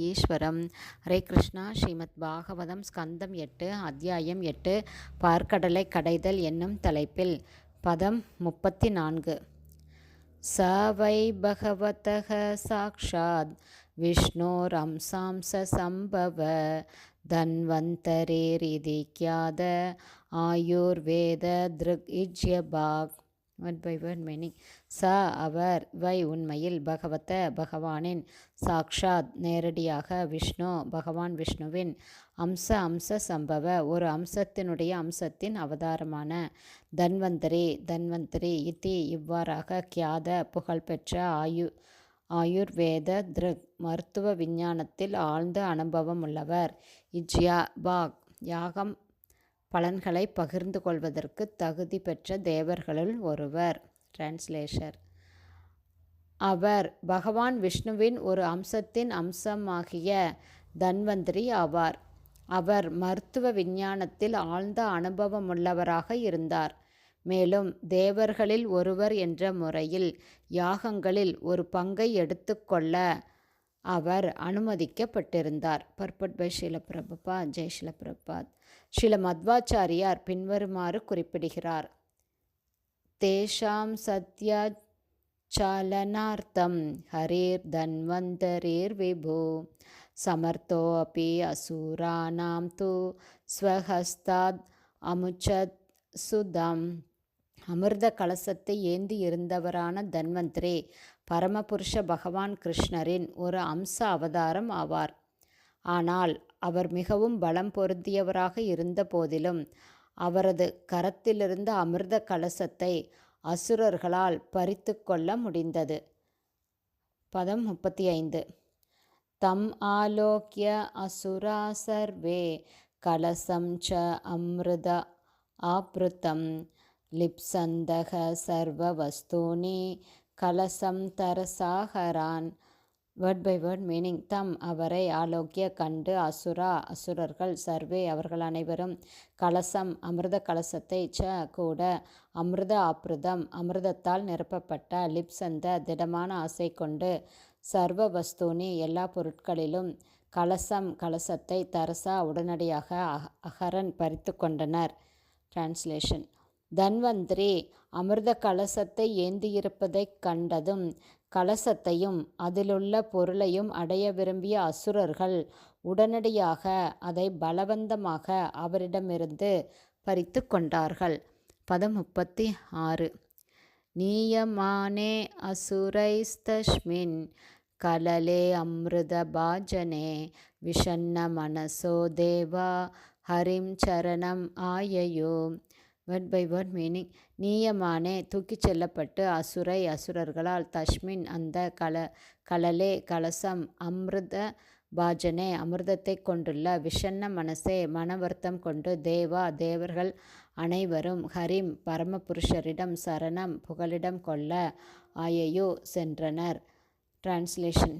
ஈஸ்வரம் ஹரே கிருஷ்ணா ஸ்ரீமத் பாகவதம் ஸ்கந்தம் எட்டு அத்தியாயம் எட்டு பார்க்கடலை கடைதல் என்னும் தலைப்பில் பதம் முப்பத்தி நான்கு स वै भगवतः साक्षात् विष्णोरंसांससम्भव धन्वन्तरेरिति ख्यात ஆயுர்வேதத்ருக்இஜ்யபாக் வேர்ட் பை வேர்ட் மீனிங் ச அவர் வை உண்மையில் பகவத பகவானின் சாக்ஷாத் நேரடியாக விஷ்ணு பகவான் விஷ்ணுவின் அம்ச அம்ச சம்பவ ஒரு அம்சத்தினுடைய அம்சத்தின் அவதாரமான தன்வந்தரி தன்வந்தரி இத்தி இவ்வாறாக கியாத புகழ்பெற்ற ஆயு ஆயுர்வேத திருக் மருத்துவ விஞ்ஞானத்தில் ஆழ்ந்த அனுபவம் உள்ளவர். இஜ்யா பாக் யாகம் பலன்களை பகிர்ந்து கொள்வதற்கு தகுதி பெற்ற தேவர்களுள் ஒருவர். டிரான்ஸ்லேஷர் அவர் பகவான் விஷ்ணுவின் ஒரு அம்சத்தின் அம்சமாகிய தன்வந்திரி ஆவார். அவர் மருத்துவ விஞ்ஞானத்தில் ஆழ்ந்த அனுபவமுள்ளவராக இருந்தார். மேலும் தேவர்களில் ஒருவர் என்ற முறையில் யாகங்களில் ஒரு பங்கை எடுத்துக்கொள்ள அவர் அனுமதிக்கப்பட்டிருந்தார் பர்பட் பை ஷீல பிரபுபா ஜெய் ஷில பிரபாத் ஷில மத்வாச்சாரியார் பின்வருமாறு குறிப்பிடுகிறார் தேஷாம் சத்யா चालनार्थं हरेर्धन्वन्तरेर्विभो समर्थो अपि असुराणां तु स्वहस्तात् அமுச்சத் சுதம் அமிர்த கலசத்தை ஏந்தி இருந்தவரான தன்வந்திரே பரமபுருஷ பகவான் கிருஷ்ணரின் ஒரு அம்ச அவதாரம் ஆவார். ஆனால் அவர் மிகவும் பலம் பொருந்தியவராக இருந்த போதிலும் அவரது கரத்திலிருந்த அமிர்த கலசத்தை அசுரர்களால் பறித்து கொள்ள முடிந்தது. பதம் முப்பத்தி ஐந்து தம் ஆலோக்கிய அசுரா சர்வே கலசம் ச அமிர்த ஆப்ருத்தம் லிப்சந்தக சர்வ வஸ்தூனி கலசம் தரசாகரான். வேர்ட் பை வேர்ட் மீனிங் தம் அவரை ஆலோக்கிய கண்டு அசுரா அசுரர்கள் சர்வே அவர்கள் அனைவரும் கலசம் அமிர்த கலசத்தை ச கூட அமிர்த ஆப்ருதம் அமிர்தத்தால் நிரப்பப்பட்ட லிப்சந்த திடமான ஆசை கொண்டு சர்வ வஸ்தூனி எல்லா பொருட்களிலும் கலசம் கலசத்தை தரசா உடனடியாக அகரன் பறித்து கொண்டனர். டிரான்ஸ்லேஷன் தன்வந்திரி அமிர்த கலசத்தை ஏந்தியிருப்பதைக் கண்டதும் கலசத்தையும் அதிலுள்ள பொருளையும் அடைய விரும்பிய அசுரர்கள் உடனடியாக அதை பலவந்தமாக அவரிடமிருந்து பறித்து கொண்டார்கள். பதம் முப்பத்தி ஆறு நீயமானே அசுரைஸ்தஸ்மின் கலலே அமிர்த பாஜனே விஷன்ன மனசோ தேவா ஹரிம் சரணம் ஆயயோ. வேர்ட் பை வேர்ட் மீனிங் நீயமானே தூக்கிச் செல்லப்பட்டு அசுரை அசுரர்களால் தஷ்மின் அந்த கல கலலே கலசம் அமிர்த பாஜனே அமிர்தத்தை கொண்டுள்ள விஷன்ன மனசே மனவர்த்தம் கொண்டு தேவா தேவர்கள் அனைவரும் ஹரிம் பரமபுருஷரிடம் சரணம் புகலிடம் கொள்ள ஆயையோ சென்றனர். டிரான்ஸ்லேஷன்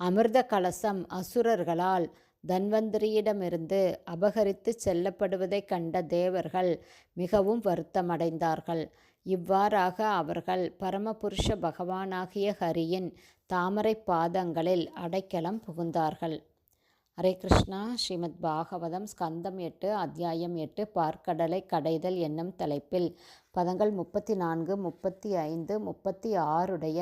அமிர்த கலசம் அசுரர்களால் தன்வந்திரியிடமிருந்து அபகரித்து செல்லப்படுவதைக் கண்ட தேவர்கள் மிகவும் வருத்தமடைந்தார்கள். இவ்வாறாக அவர்கள் பரமபுருஷ பகவானாகிய ஹரியின் தாமரை பாதங்களில் அடைக்கலம் புகுந்தார்கள். ஹரே கிருஷ்ணா. ஸ்ரீமத் பாகவதம் ஸ்கந்தம் எட்டு அத்தியாயம் எட்டு பார்க்கடலை கடைதல் என்னும் தலைப்பில் பதங்கள் முப்பத்தி நான்கு முப்பத்தி ஐந்து முப்பத்தி ஆறுடைய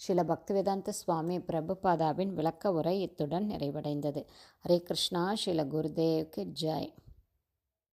ஸ்ரீல பக்திவேதாந்த சுவாமி பிரபுபாதாவின் விளக்க உரை இத்துடன் நிறைவடைந்தது. ஹரே கிருஷ்ணா ஸ்ரீல குருதேவ்க்கு ஜெய்.